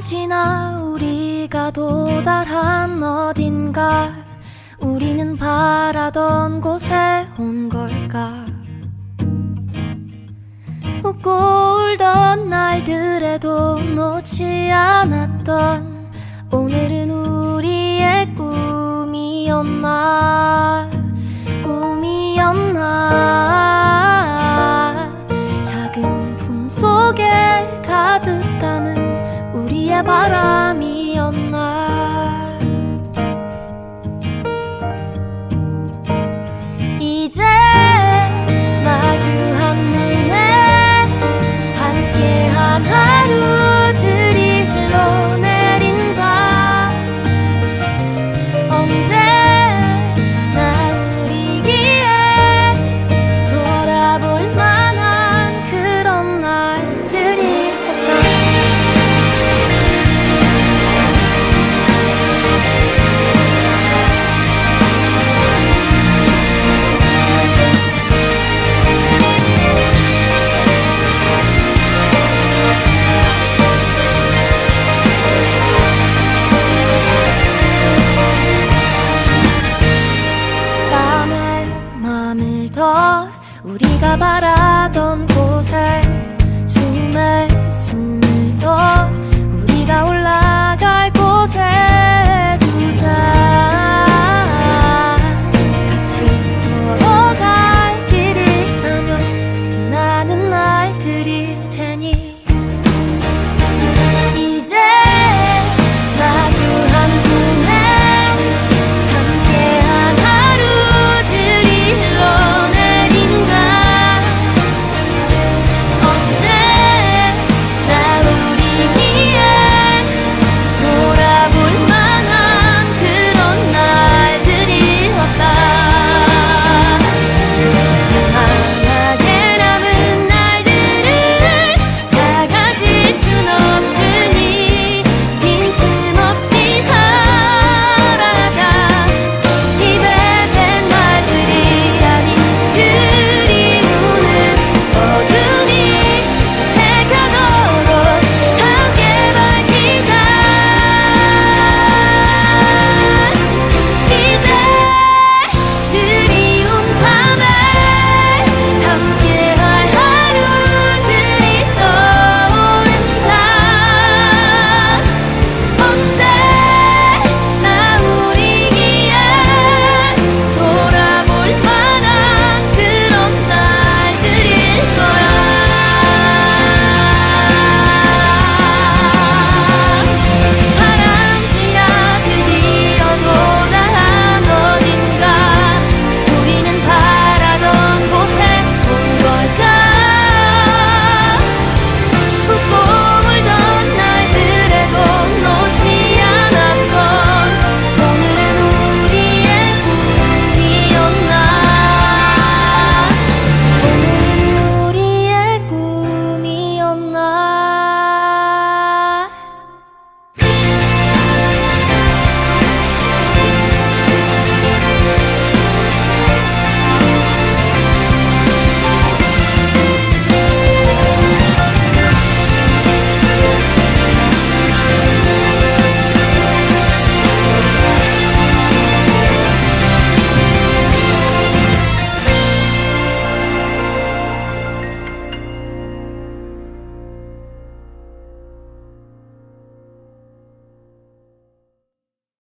지나 우리가 도달한 어딘가? 우리는 바라던 곳에 온 걸까? 웃고 울던 날들에도 놓지 않았던 오늘은 우리의 꿈이었나 바람이 우리가 바라던 곳에 숨을